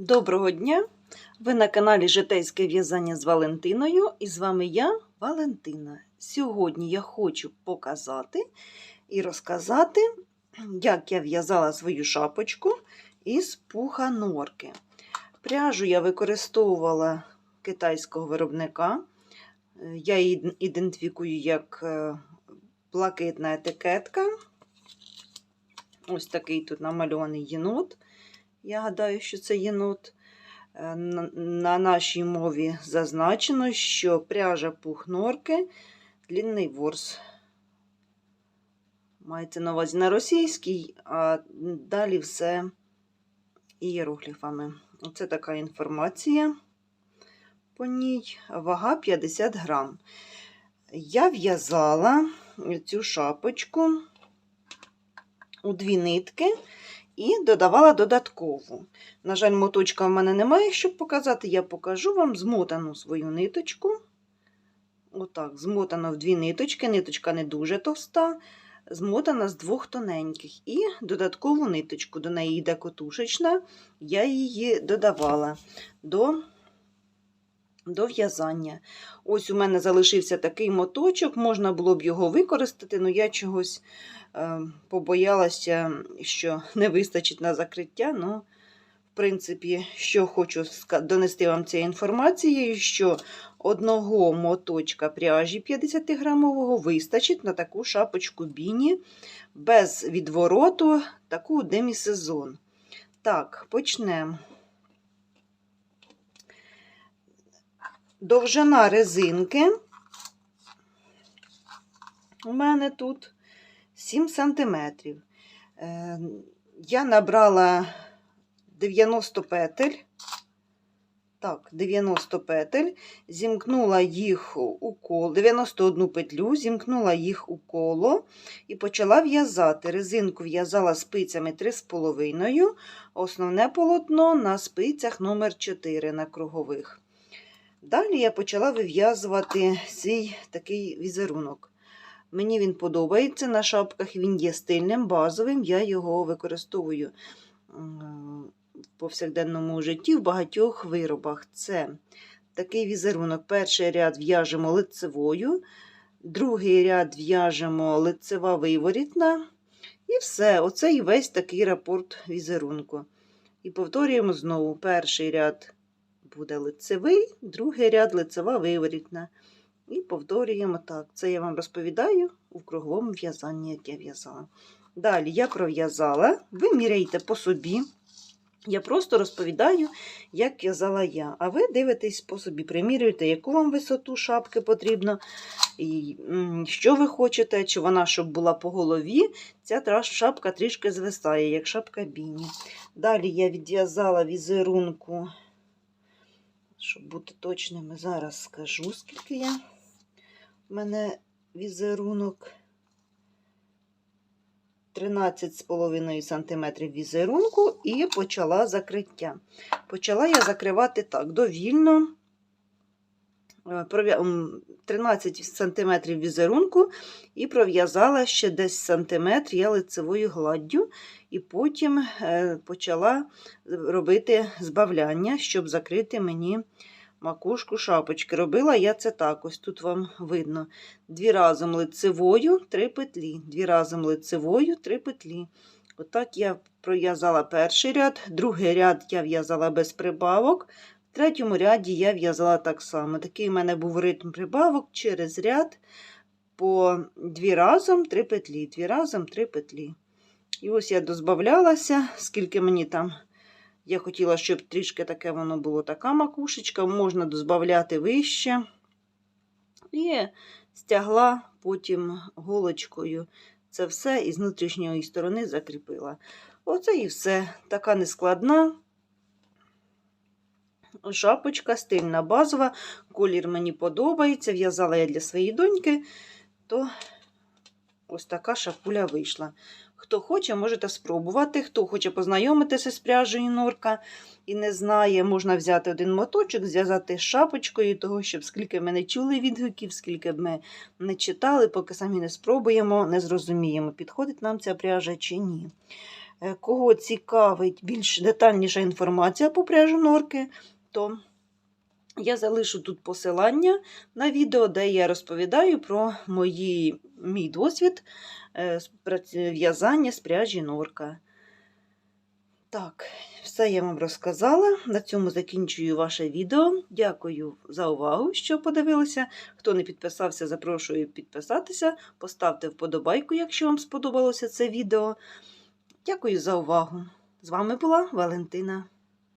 Доброго дня! Ви на каналі Житейське в'язання з Валентиною, і з вами я, Валентина. Сьогодні я хочу показати і розказати, як я в'язала свою шапочку із пуха норки. Пряжу я використовувала китайського виробника. Я її ідентифікую як е, блакитна етикетка. Ось такий тут намальований єнот. Я гадаю, що це єнот. Е, На на нашій мові зазначено, що пряжа пух норки, длінний ворс. Мається на увазі на російській, а далі все ієрогліфами. Оце така інформація по ній. Вага 50 грам. Я в'язала цю шапочку у дві нитки і додавала додаткову. На жаль, моточка в мене немає, щоб показати, я покажу вам змотану свою ниточку. Отак, змотана в дві ниточки, ниточка не дуже товста, змотана з двох тоненьких. І додаткову ниточку, до неї йде котушечна, я її додавала до до в'язання. Ось у мене залишився такий моточок, можна було б його використати, але я чогось е, побоялася, що не вистачить на закриття. Ну, в принципі, що хочу донести вам цією інформацією, що одного моточка пряжі 50-грамового вистачить на таку шапочку біні без відвороту, таку демісезон. Так, почнемо. Довжина резинки у мене тут 7 см. Я набрала 90 петель. Так, 90 петель, зімкнула їх у коло, 91 петлю, зімкнула їх у коло і почала в'язати. Резинку в'язала спицями 3,5, основне полотно на спицях номер 4 на кругових. Далі я почала вив'язувати свій такий візерунок. Мені він подобається на шапках, він є стильним, базовим, я його використовую в повсякденному житті в багатьох виробах. Це такий візерунок. Перший ряд в'яжемо лицевою, другий ряд в'яжемо лицева виворітна. І все, оце і весь такий рапорт візерунку. І повторюємо знову перший ряд буде лицевий, другий ряд лицева виворітна. І повторюємо так. Це я вам розповідаю у круговому в'язанні, як я в'язала. Далі я пров'язала, ви міряєте по собі. Я просто розповідаю, як в'язала я. А ви дивитесь по собі, примірюєте, яку вам висоту шапки потрібно, і що ви хочете, чи вона щоб була по голові. Ця шапка трішки звисає, як шапка біні. Далі я відв'язала візерунку. Щоб бути точними, зараз скажу, скільки я. У мене візерунок 13,5 см візерунку і почала закриття. Почала я закривати так, довільно 13 см візерунку і пров'язала ще десь сантиметр я лицевою гладдю, і потім е, почала робити збавляння, щоб закрити мені макушку шапочки. Робила я це так, ось тут вам видно. Дві разом лицевою, три петлі, дві разом лицевою, три петлі. Отак я пров'язала перший ряд, другий ряд я в'язала без прибавок. В третьому ряді я в'язала так само. Такий у мене був ритм прибавок через ряд по дві разом три петлі, дві разом три петлі. І ось я дозбавлялася, скільки мені там. Я хотіла, щоб трішки таке воно було така макушечка, можна дозбавляти вище. І стягла потім голочкою це все і з внутрішньої сторони закріпила. Оце і все. Така нескладна. Шапочка стильна, базова, колір мені подобається. В'язала я для своєї доньки, то ось така шапуля вийшла. Хто хоче, можете спробувати. Хто хоче познайомитися з пряжею норка і не знає, можна взяти один моточок, зв'язати з шапочкою, того, щоб скільки ми не чули відгуків, скільки б ми не читали, поки самі не спробуємо, не зрозуміємо, підходить нам ця пряжа чи ні. Е, Кого цікавить більш детальніша інформація по пряжу норки, то я залишу тут посилання на відео, де я розповідаю про мої, мій досвід е, в'язання з пряжі норка. Так, все я вам розказала. На цьому закінчую ваше відео. Дякую за увагу, що подивилися. Хто не підписався, запрошую підписатися. Поставте вподобайку, якщо вам сподобалося це відео. Дякую за увагу. З вами була Валентина.